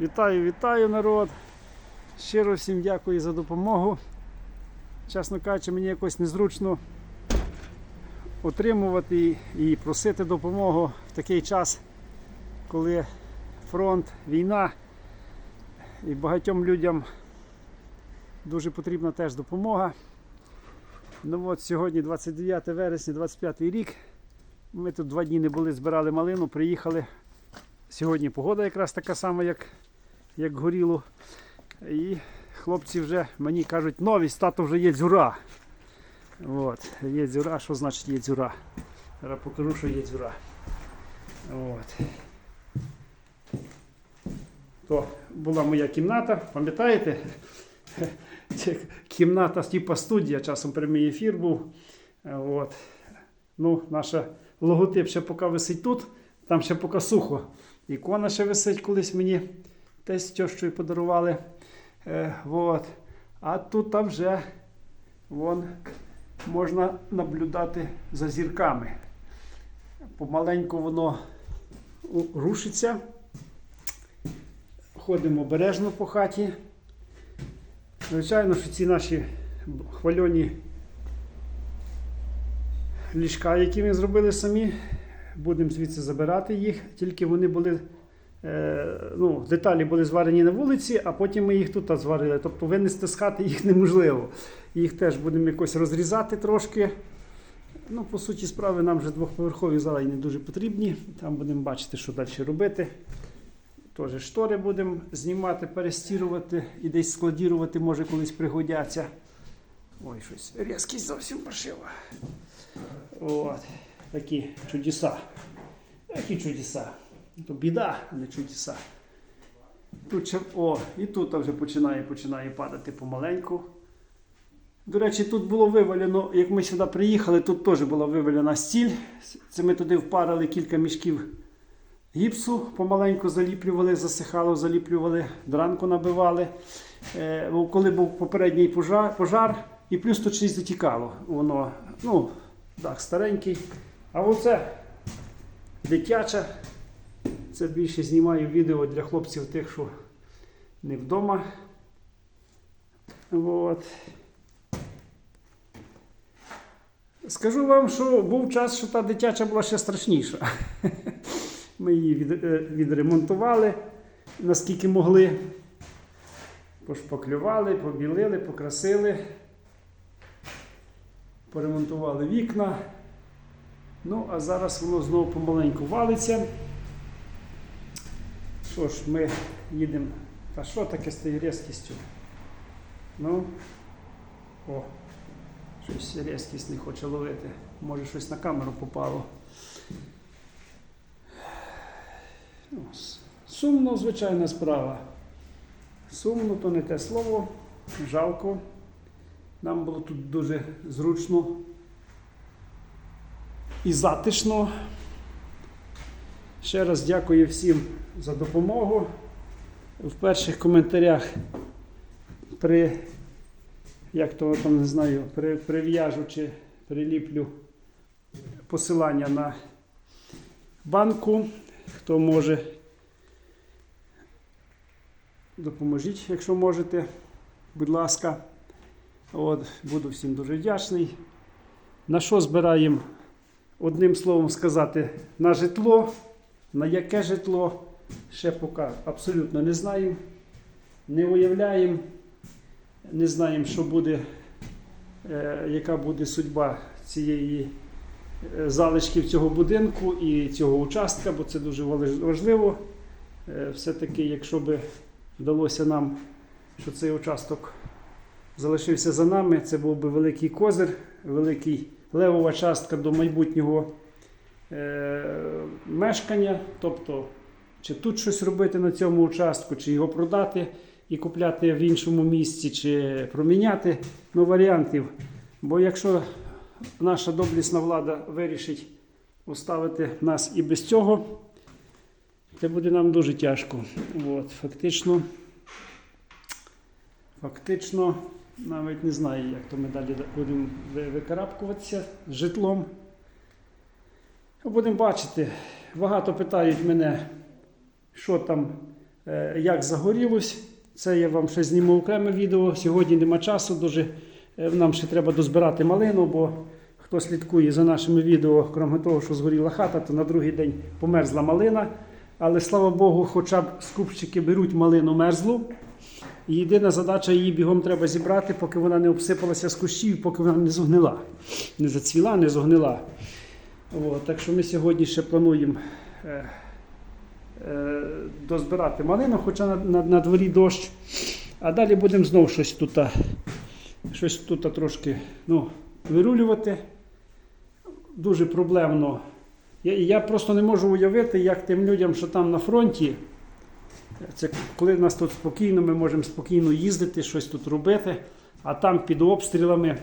Вітаю, вітаю народ. Щиро всім дякую за допомогу. Чесно кажучи, мені якось незручно отримувати і просити допомогу в такий час, коли фронт, війна і багатьом людям дуже потрібна теж допомога. Ну от сьогодні 29 вересня, 25 рік. Ми тут два дні не були, збирали малину, приїхали. Сьогодні погода якраз така сама, як, як горіло. І хлопці вже мені кажуть, новість, тато вже є дзюра. От, є дзюра, що значить є дзюра? Зараз покажу, що є дзюра. От. То була моя кімната, пам'ятаєте? Кімната типу студія, часом прямий ефір був. От. Ну, наша логотип ще поки висить тут, там ще поки сухо. Ікона ще висить колись мені тесть з тьощою подарували. Е, от. А тут там вже вон, можна наблюдати за зірками. Помаленьку воно рушиться. Ходимо обережно по хаті. Звичайно, що ці наші хвальоні ліжка, які ми зробили самі, будемо звідси забирати їх, тільки вони були. е, Ну, деталі були зварені на вулиці, а потім ми їх тут зварили. Тобто винести з хати їх неможливо. Їх теж будемо якось розрізати трошки. Ну, по суті справи, нам вже двохповерхові зали не дуже потрібні. Там будемо бачити, що далі робити. Теж штори будемо знімати, перестірувати і десь складірувати, може колись пригодяться. Ой, щось різкість зовсім пошила. От. Такі чудеса. Які чудеса. То біда, а не чудеса. Тут о, і тут вже починає, починає падати помаленьку. До речі, тут було вивалено, як ми сюди приїхали, тут теж була вивалена стіль. Це ми туди впарили кілька мішків гіпсу, помаленьку заліплювали, засихало, заліплювали, дранку набивали. Е, коли був попередній пожар, пожар і плюс тут щось затікало. Воно, ну, так, старенький. А оце дитяча. Це більше знімаю відео для хлопців тих, що не вдома. От. Скажу вам, що був час, що та дитяча була ще страшніша. Ми її е, відремонтували наскільки могли. Пошпаклювали, побілили, покрасили, поремонтували вікна. Ну, а зараз воно знову помаленьку валиться. Що ж, ми їдемо. Та що таке з тією різкістю? Ну, о, щось різкість не хоче ловити. Може щось на камеру попало. Ну, Сумно, звичайна справа. Сумно то не те слово, жалко. Нам було тут дуже зручно і затишно. Ще раз дякую всім за допомогу. В перших коментарях при, як то там не знаю, при, прив'яжу чи приліплю посилання на банку. Хто може, допоможіть, якщо можете, будь ласка. От, буду всім дуже вдячний. На що збираємо? Одним словом сказати, на житло. На яке житло? Ще поки абсолютно не знаємо. Не уявляємо, не знаємо, що буде, е, яка буде судьба цієї е, залишків цього будинку і цього участка, бо це дуже важливо. Е, Все-таки, якщо би вдалося нам, що цей участок залишився за нами, це був би великий козир, великий левова частка до майбутнього е, мешкання. Тобто, чи тут щось робити на цьому участку, чи його продати і купляти в іншому місці, чи проміняти ну, варіантів. Бо якщо наша доблісна влада вирішить оставити нас і без цього, це буде нам дуже тяжко. От, фактично, фактично, навіть не знаю, як то ми далі будемо ви- викарабкуватися з житлом. Будемо бачити. Багато питають мене, що там е, як загорілось. Це я вам ще зніму окреме відео. Сьогодні нема часу. Дуже е, нам ще треба дозбирати малину, бо хто слідкує за нашими відео, крім того, що згоріла хата, то на другий день померзла малина. Але слава Богу, хоча б скупщики беруть малину мерзлу. Єдина задача її бігом треба зібрати, поки вона не обсипалася з кущів, поки вона не зогнила. Не зацвіла, не зогнила. От, так що ми сьогодні ще плануємо е, е, дозбирати малину, хоча на, на, на дворі дощ. А далі будемо знову щось тут, щось тут трошки ну, вирулювати. Дуже проблемно. Я, я просто не можу уявити, як тим людям, що там на фронті. Це коли нас тут спокійно, ми можемо спокійно їздити, щось тут робити, а там під обстрілами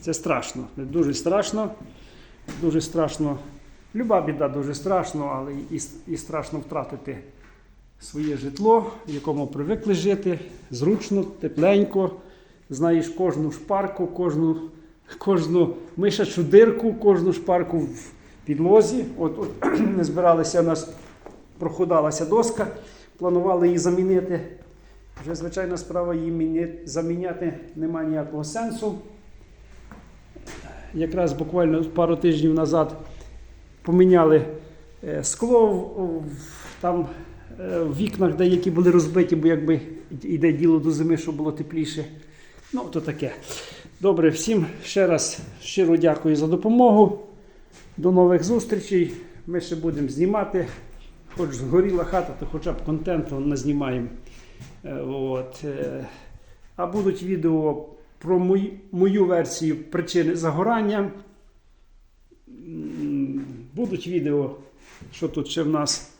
це страшно. Дуже страшно. Дуже страшно. Люба біда дуже страшно, але і, і страшно втратити своє житло, в якому привикли жити, зручно, тепленько. Знаєш кожну шпарку, кожну, кожну мишачу дирку, кожну шпарку в підлозі. От, от не збиралися у нас, проходалася доска, планували її замінити. Вже звичайна справа її заміняти немає ніякого сенсу. Якраз буквально пару тижнів назад поміняли е, скло там е, в вікнах, деякі були розбиті, бо якби йде діло до зими, щоб було тепліше. Ну, то таке. Добре, всім ще раз щиро дякую за допомогу. До нових зустрічей. Ми ще будемо знімати. Хоч згоріла хата, то хоча б контенту назнімаємо. Е, От. е, А будуть відео про мою, мою версію причини загорання. Будуть відео, що тут ще в нас,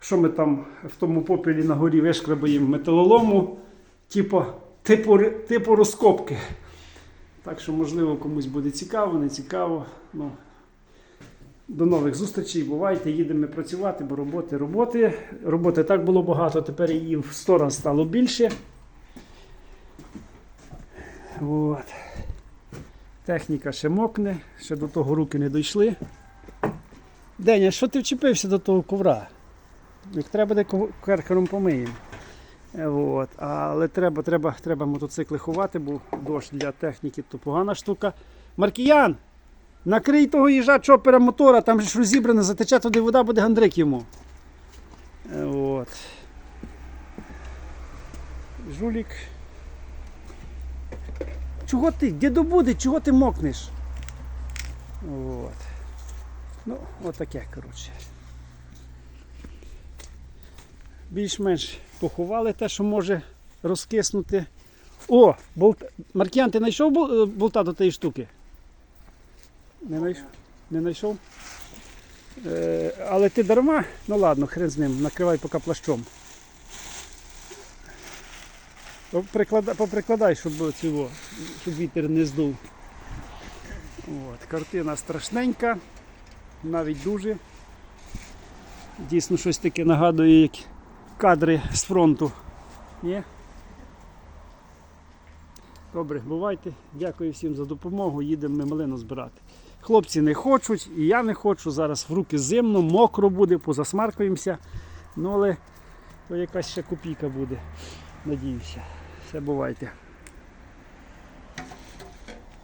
що ми там в тому попелі на горі вишкрабаємо металолому, типу, типу, типу розкопки. Так що, можливо, комусь буде цікаво, не цікаво. Ну, до нових зустрічей. Бувайте, їдемо працювати, бо роботи, роботи. Роботи так було багато, тепер її в 100 раз стало більше. От. Техніка ще мокне, ще до того руки не дійшли. Деня, що ти вчепився до того ковра? Як треба, де керкером помиємо. От. Але треба, треба, треба мотоцикли ховати, бо дощ для техніки то погана штука. Маркіян! Накрий того їжа чопера мотора, там ж розібрано, затече туди вода, буде гандрик йому. Е, От. Жулік. Чого ти? Діду буде, чого ти мокнеш? От. Ну, отаке, коротше. Більш-менш поховали те, що може розкиснути. О, болт... Маркіян, ти знайшов е, болта до тієї штуки? Не знайшов? Не знайшов? Е, але ти дарма? Ну ладно, хрен з ним, накривай поки плащом. Поприклада- Поприкладай, щоб, цього, щоб вітер не здув. От, картина страшненька, навіть дуже. Дійсно щось таке нагадує, як кадри з фронту. Ні? Добре, бувайте. Дякую всім за допомогу. Їдемо ми малину збирати. Хлопці не хочуть, і я не хочу. Зараз в руки зимно, мокро буде, позасмаркуємося. Ну але то якась ще копійка буде. Надіюся. Все бувайте.